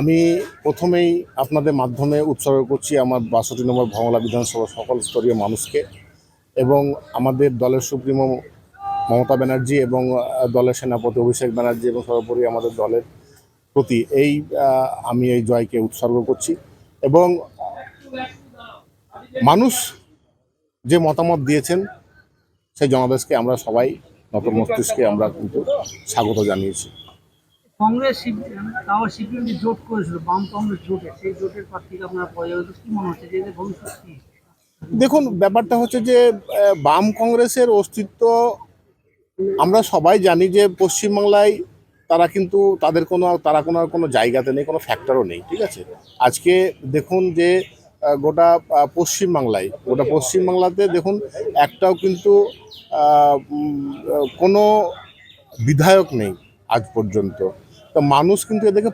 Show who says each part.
Speaker 1: আমি প্রথমেই আপনাদের মাধ্যমে উৎসর্গ করছি আমার বাষট্টি নম্বর ভংলা বিধানসভা সকল স্তরীয় মানুষকে এবং আমাদের দলের সুপ্রিমো মমতা ব্যানার্জি এবং দলের সেনাপতি অভিষেক ব্যানার্জি এবং সর্বোপরি আমাদের দলের প্রতি এই আমি এই জয়কে উৎসর্গ করছি এবং মানুষ যে মতামত দিয়েছেন, সেই জনাদেশকে আমরা সবাই নত মস্তিষ্কে আমরা কিন্তু স্বাগত জানিয়েছি।
Speaker 2: কংগ্রেস তাও সিপিএম যে জোট করেছিল, বাম কংগ্রেস জোটে। সেই জোটের প্রার্থীকে কি মনে হচ্ছে যে ভবিষ্যৎ কি?
Speaker 1: দেখুন, ব্যাপারটা হচ্ছে যে বাম কংগ্রেসের অস্তিত্ব আমরা সবাই জানি যে পশ্চিমবাংলায় তারা কিন্তু তাদের কোনো তারা কোনো কোনো জায়গাতে নেই, কোনো ফ্যাক্টরও নেই, ঠিক আছে? আজকে দেখুন যে গোটা পশ্চিমবাংলায়, গোটা পশ্চিমবাংলাতে দেখুন একটাও কিন্তু কোনো বিধায়ক নেই আজ পর্যন্ত। তো মানুষ কিন্তু এদেরকে